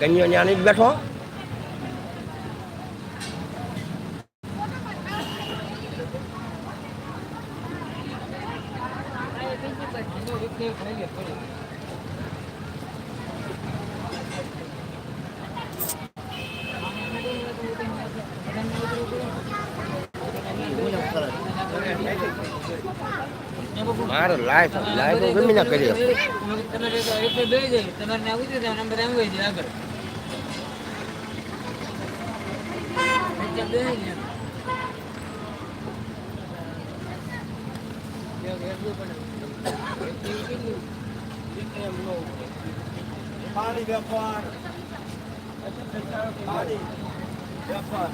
કન્યો ત્યાં નહીં બેઠો મારે લાઈફ લાઈફ ગમે ના કરી પાણી વેપાર પાણી વેપાર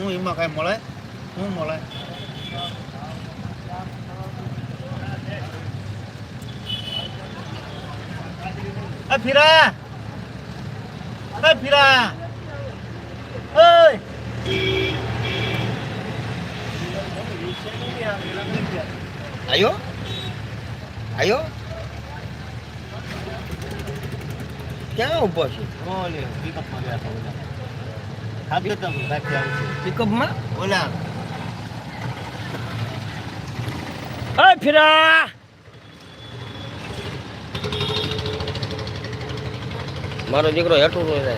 હું એમાં કઈ મળે? શું મળે? એ ફીરા! એ ફીરા! આયો? આયો? ક્યાં ઊભો છે? ઓલે પિકઅપમાં? ઓલા અય ફિરા! મારો દીકરો હેઠું નો રહે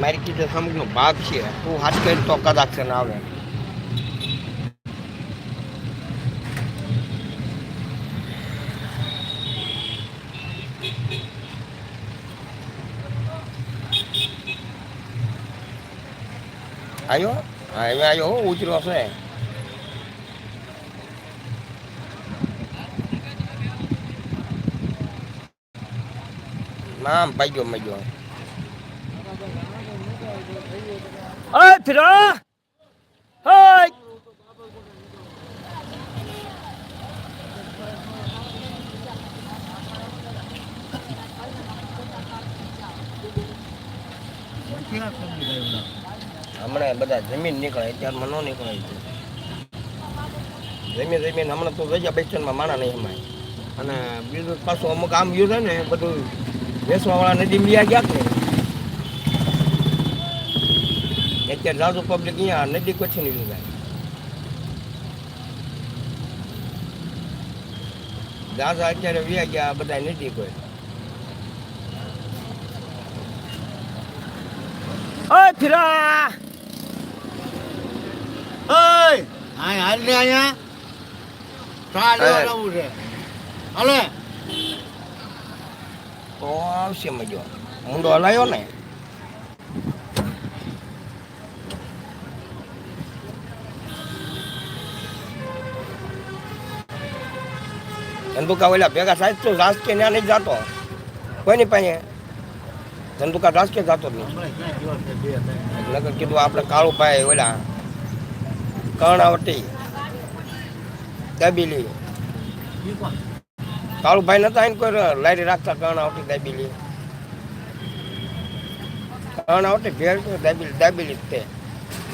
મારી કીધે સમજનો ભાગ છે. તું હાથ કરી તો કદાચ ને આવે. આયો હા હવે આયો હો ઉતર્યો છે નામ પાગ્યો મગ્યો અય ફિરા હાય ક્યાં સમજી ગયો ઓલા હમણાં બધા જમીન નીકળે અત્યારમાં ન નીકળે જમીન જમીન હમણાં તો રજા બેસ્ટનમાં માણા નહીં એમાં અને બીજું પાછું અમુક આમ ગયું છે ને, બધું વેસવાવાળા નદી મળ્યા ગયા ને અત્યારે જાજુ પબ્લિક અહીંયા નદી પછી નહીં જાય દાદા અત્યારે વ્યા ગયા બધા નદી કોઈ ફિરા ઓય આય હાલ ને અહીંયા ચા લેવા એ. જવું છે હાલે તો આવશે મજો મુંડો હલાયો ને ધંધુકા ઓલા ભેગા સાહેબ તો રાજકીય ત્યાં નહીં જતો કોઈની પાસે ધંધુકા રાજકીય જતો જ નહીં હમણાં ક્યાં ગયો છે બે ત્રણ નગર કીધું આપણે કાળુભાઈ ઓલા કર્ણાવટી, દાબીલી. કાળુભાઈ નતા એને કોઈ લારી રાખતા કર્ણાવટી, દાબીલી. કર્ણાવટી ભેળ દાબીલી દાબીલી તે.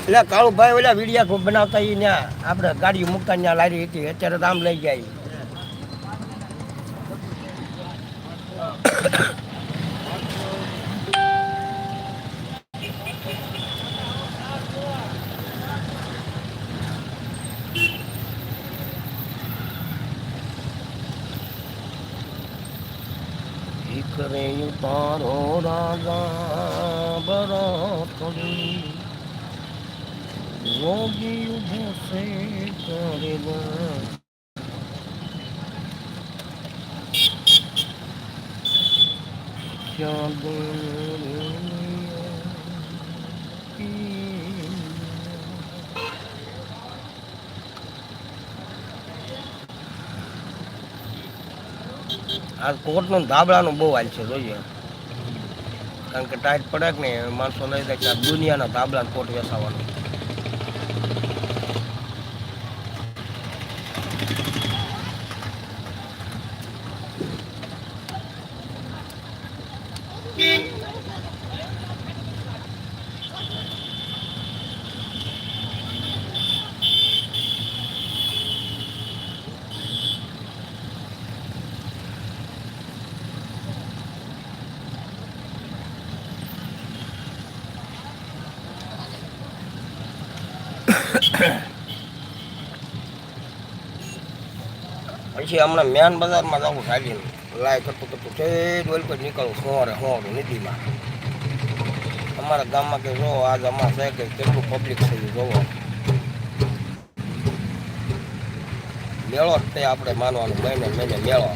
એટલે કાળુભાઈ ઓલા વિડીયા બનાવતા એ ત્યાં આપણે ગાડી મૂકતા ત્યાં લારી હતી, અત્યારે તો આમ લઈ જાય. કરે તારો રાજા બરાતડી રોગી ઊભો છે કરેલા ક્યાં આ કોટનું ધાબળાનું બહુ હાલ છે, જોઈએ. કારણ કે ટાઈટ પડે કે નહીં, માણસો લઈ જાય કે દુનિયાના ધાબળા કોટ વેસાવાનું પછી હમણાં મેન બજારમાં જવું ચાલીને. લાય કરતું કરતું છે ડોલ પર નીકળું સોરે સોરું નદીમાં. અમારા ગામમાં કે જો આજ અમારા છે કે કેટલું પબ્લિક થયું જોવો. મેળો જ તે આપણે માનવાનું મહિને મહિને મેળો.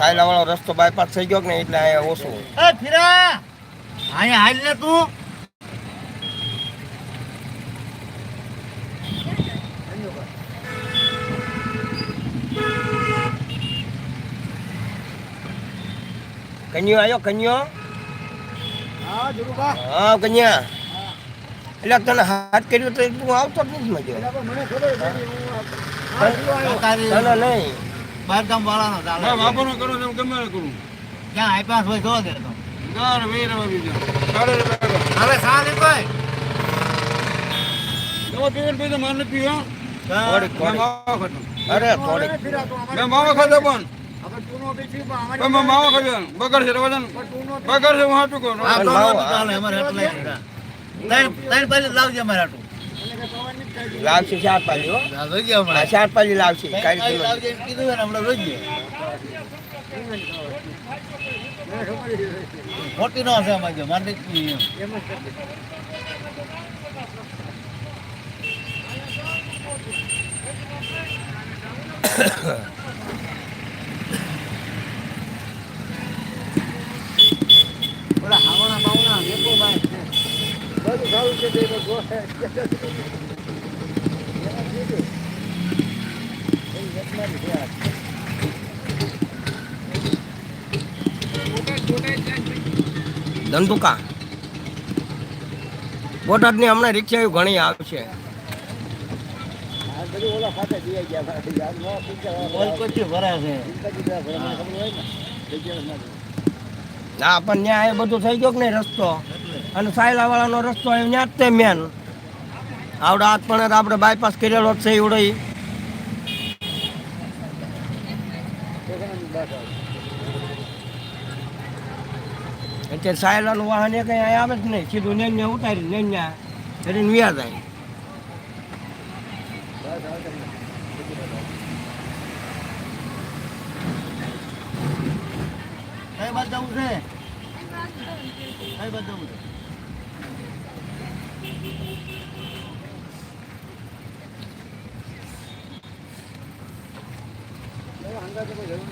છાયલા વાળો રસ્તો બાયપાસ થઈ ગયો ને એટલે અહીંયા ઓછું. એ ફિરા! અહીંયા હાલ ને તું. કન્યો આવ્યો કન્યો? હા જુરુબા હા કન્યા. એટલે તને હાથ કર્યો તો તું આવતો જ નથી મજો. એટલે પણ મને ખબર નથી હું આ- આ શું આવ્યો? તારી ના ના નહીં. બારગામ વાળાનો ચાલે હા બાપાનો કરો તો ગમે કરું. ક્યાં આપ્યા હોય તો દે તો. ગાર વેર બીજા સાડે રૂપિયા હવે સા લે કોઈ દવા પીવે ને પીધે માર નથી પીવા માવા ખાધા અરે થોડી મેં માવા ખાધા પણ. તું નો માવા ખાધા. બગડ છે રવા પણ તું નો બગડ છે હું હાટું તો લીધા. ત્રણ પહેલી લાવજે અમારે હાટું. લાવશે ચાર પાલી હો. ચાર પાલી લાવશે. કીધું ને હશે અમારે જો મારે બાવના વેપો ભાઈ બધું સારું છે તે લોકો ગોહે. એમાં કીધું. એ વેચનારી છે આ. ધંધુકા બોટાદની હમણાં રિક્ષા ઘણી આવશે આ બધું ઓલા ખાતે દિયા ગયા ભાઈ. આ નવા પિક્ચર વાળા બોલ કોચી ભરે છે જિંદગી બોટાદની હમણાં ખબર ઘણી આવશે ના પણ ત્યાં એ બધું થઈ ગયો કે નહીં રસ્તો? અને સાયલા વાળાનો રસ્તો એ ત્યાં જ તે મેન આવડે હાથ પણ આપણે બાયપાસ કરેલો જ છે એવડો અત્યારે સાયલાનું વાહન એ કંઈ અહીંયા આવે જ નહીં સીધું નેન્યા ઉતારી નેન્યા કરીને વ્યા જાય બસ આવે તમને. કઈ બાજુ જવું છે કઈ બાજુ જવું છે હવે હંગાતે કોઈ જરૂર નથી.